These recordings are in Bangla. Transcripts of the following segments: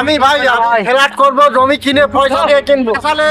আমি ভাই করব জমি কিনে পয়সা দিয়ে কিনবো তাহলে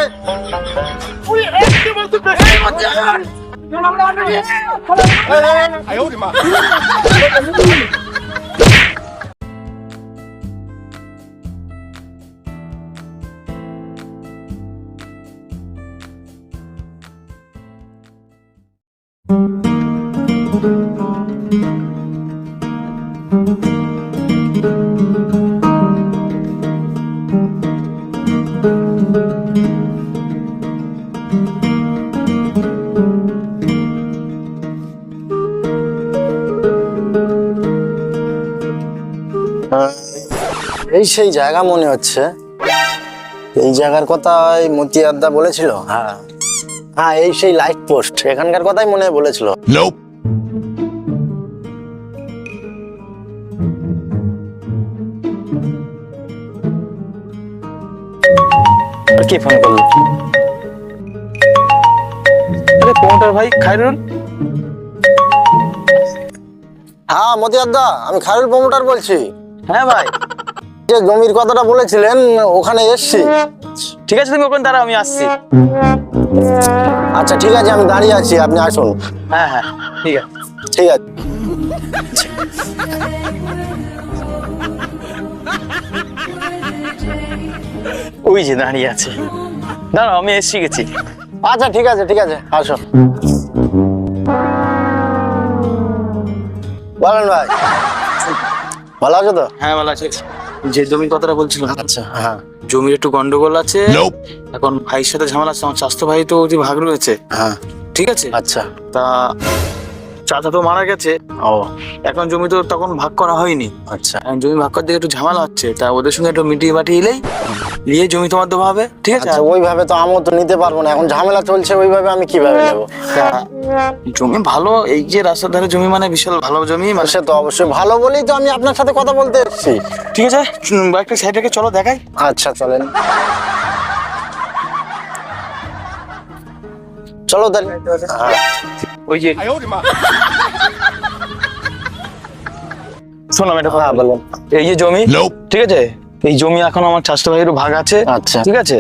এই সেই জায়গা মনে হচ্ছে। এই জায়গার কথা ওই মতি আড্ডা বলেছিল? হ্যাঁ। হ্যাঁ এই সেই লাইট পোস্ট এখানকার কথাই মনে হয় বলেছিল। কে ফোন করল? আরে প্রমোটার ভাই খাইরুল হ্যাঁ মতি আড্ডা আমি খায়রুল প্রমোটার বলছি। হ্যাঁ ভাই। যে জমির কথাটা বলেছিলেন ওখানে এসছি। ঠিক আছে তুমি ওখানে দাঁড়াও আমি আসছি। আচ্ছা ঠিক আছে আমি দাঁড়িয়ে আছি আপনি আসুন। হ্যাঁ হ্যাঁ ঠিক আছে। ঠিক আছে। ওই যে দাঁড়িয়ে আছে। দাঁড়াও আমি এসে গেছি। আচ্ছা ঠিক আছে ঠিক আছে আসো। বলেন ভাই। ভালো আছো তো? হ্যাঁ ভালো আছে। যে জমির কথাটা বলছিল আচ্ছা হ্যাঁ। জমির একটু গন্ডগোল আছে। এখন ভাইয়ের সাথে ঝামেলা আছে আমার স্বাস্থ্য ভাই তো যে ভাগ রয়েছে। হ্যাঁ। ঠিক আছে? আচ্ছা। তা চাচা তো মারা গেছে। ও। এখন জমি তো তখন ভাগ করা হয়নি। আচ্ছা। জমি ভাগ করতে গিয়ে একটু ঝামেলা হচ্ছে। তা ওদের সঙ্গে একটু মিটিয়ে বাটিয়ে এলেই নিয়ে জমি তোমার দেওয়া হবে। ঠিক আছে? আচ্ছা ওইভাবে তো আমিও তো নিতে পারব না। এখন ঝামেলা চলছে ওইভাবে আমি কীভাবে নেব? জমি ভালো এই যে রাস্তার ধারে জমি মানে বিশাল ভালো জমি মানে সে তো অবশ্যই ভালো বলেই তো আমি আপনার সাথে কথা বলতে এসেছি। ঠিক আছে একটা সাইড রেখে চলো দেখাই। আচ্ছা চলেন। চলো তাহলে। হ্যাঁ। ওই যে শোনো আমি একটা কথা। হ্যাঁ বলব বলুন এই যে জমি ঠিক আছে? এই জমি এখন আমার চাষটা ভাইয়েরও ভাগ আছে আচ্ছা। ঠিক আছে?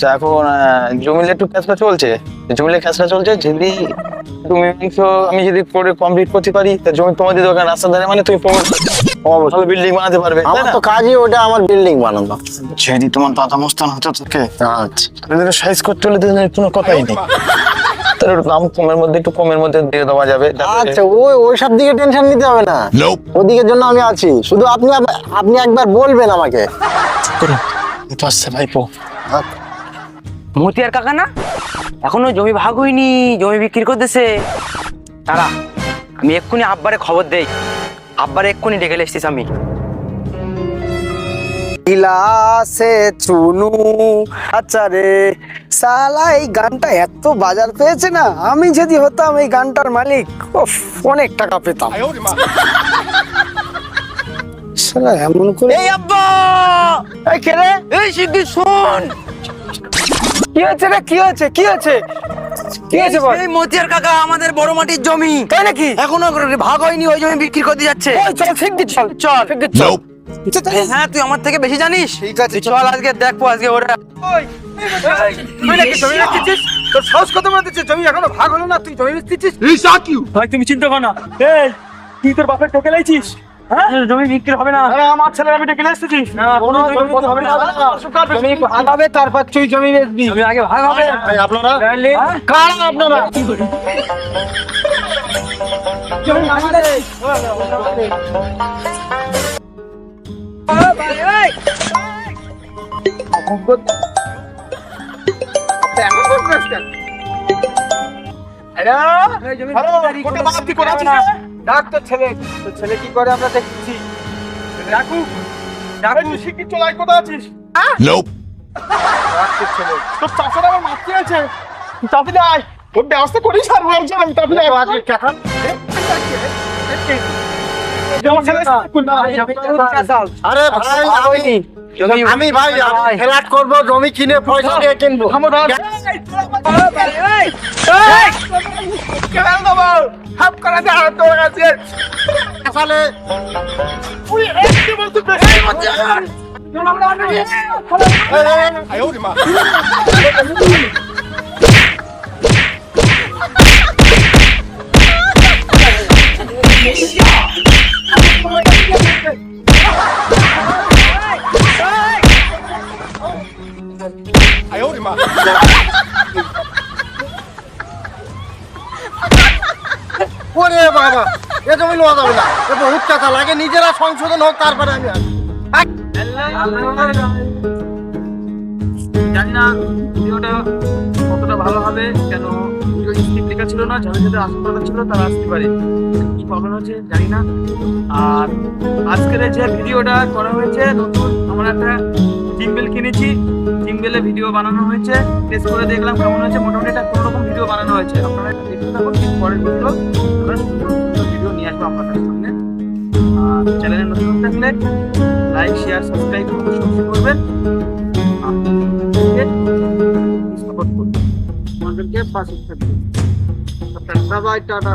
তো এখন জমিলে একটু ক্যাশটা চলছে। জমিলে ক্যাশটা চলছে যদি তুমি আমি যদি করে কমপ্লিট করতে পারি তা জমি তোমার দিতে ওখানে রাস্তার ধারে মানে তুমি ভালো বিল্ডিং বানাতে পারবে আমার না? তো কাজই ওটা আমার বিল্ডিং বানানো। যদি তোমার দাদা মস্তান হতো তোকে আচ্ছা। সাইজ করতে হলে তো কোনো কথাই নেই। তাহলে একটু দাম কমের মধ্যে একটু কমের মধ্যে দিয়ে দেওয়া যাবে। আচ্ছা ওই ওই সব দিকে টেনশন নিতে হবে না। ওদিকের জন্য আমি আছি। শুধু আপনি আপনি একবার বলবেন আমাকে। আসছে ভাইপো। মতিয়ার কাকা না? এখনও জমি ভাগ হয়নি জমি বিক্রি করতেছে। তারা আমি এক্ষুনি আব্বারে খবর দেই। আব্বারে এক্ষুনি ডেকে এসছিস আমি। ইলাসে চুনু আচ্ছা রে সালা এই গানটা এত বাজার পেয়েছে না? আমি যদি হতাম এই গানটার মালিক উফ, অনেক টাকা পেতাম। শালা এমন করে এই আব্বা! এই কে এই শোন! কি হয়েছে রে? কি হয়েছে? কি হয়েছে? কি হয়েছে বল? এই মতিয়ার কাকা আমাদের বড় মাটির জমি। তাই নাকি? এখনও ভাগ হয়নি ওই জমি বিক্রি করতে যাচ্ছে। ওই চল চল চল চল. হ্যাঁ তুই আমার থেকে বেশি জানিস? ঠিক আছে চল। আজকে দেখব আজকে ওরা। তুই নাকি জমি রাখছিস? তোর সাহস কত জমি এখনও ভাগ হলো না তুই জমি ভাই তুমি চিন্তা করো না। এই তুই তোর বাপের টোকে লাইছিস হ্যাঁ? জমি বিক্রি হবে না। আমার ছেলের আমি ডেকে এসেছিস না, কোনো জমি বিক্রি হবে না। জমি ভাগ হবে তারপর তুই জমি বেচবি। জমি আগে ভাগ হবে। আপনারা? হ্যাঁ? কারা আপনারা ডাক তোর ছেলে তোর ছেলে কি করে আমরা দেখছি ডাকু ডাকু শিগগির চলে আয় কোথায় আছিস Nope. তোর চাষার আমার মাতৃ আছে তাড়াতাড়ি আয় ওর ব্যবস্থা করিস আর আমি তাড়াতাড়ি আয় আরে ভাই আমি ভাই। ফ্ল্যাট করব জমি কিনে পয়সা দিয়ে কিনবো হাফ করা যায় তোর কাছে তাহলে উনি একটু বলতে করছে ওরে বাবা এ জমি নেওয়া যাবে না এ বহুত টাকা লাগে নিজেরা সংশোধন হোক তারপরে আমি। জানি না ভিডিওটা কতটা ভালো হবে কেন ভিডিও স্ক্রিপ্ট লেখা ছিল না যাদের যাদের আসতে কথা ছিল তারা আসতে পারে। কি প্রবলেম হচ্ছে জানি না। আর আজকের যে ভিডিওটা করা হয়েছে নতুন আমার একটা জিম্বেল কিনেছি। জিম্বেলে ভিডিও বানানো হয়েছে। টেস্ট করে দেখলাম কেমন হয়েছে। মোটামুটি একটা কোনো রকম ভিডিও বানানো হয়েছে। আপনারা একটু পরের ভিডিও ভিডিও নিয়ে আসব আপনাদের সামনে। আর চ্যানেলে নতুন থাকলে লাইক শেয়ার সাবস্ক্রাইব করবেন। সাপোর্ট করুন। আমাদেরকে পাশে থাকবেন। Bye tata.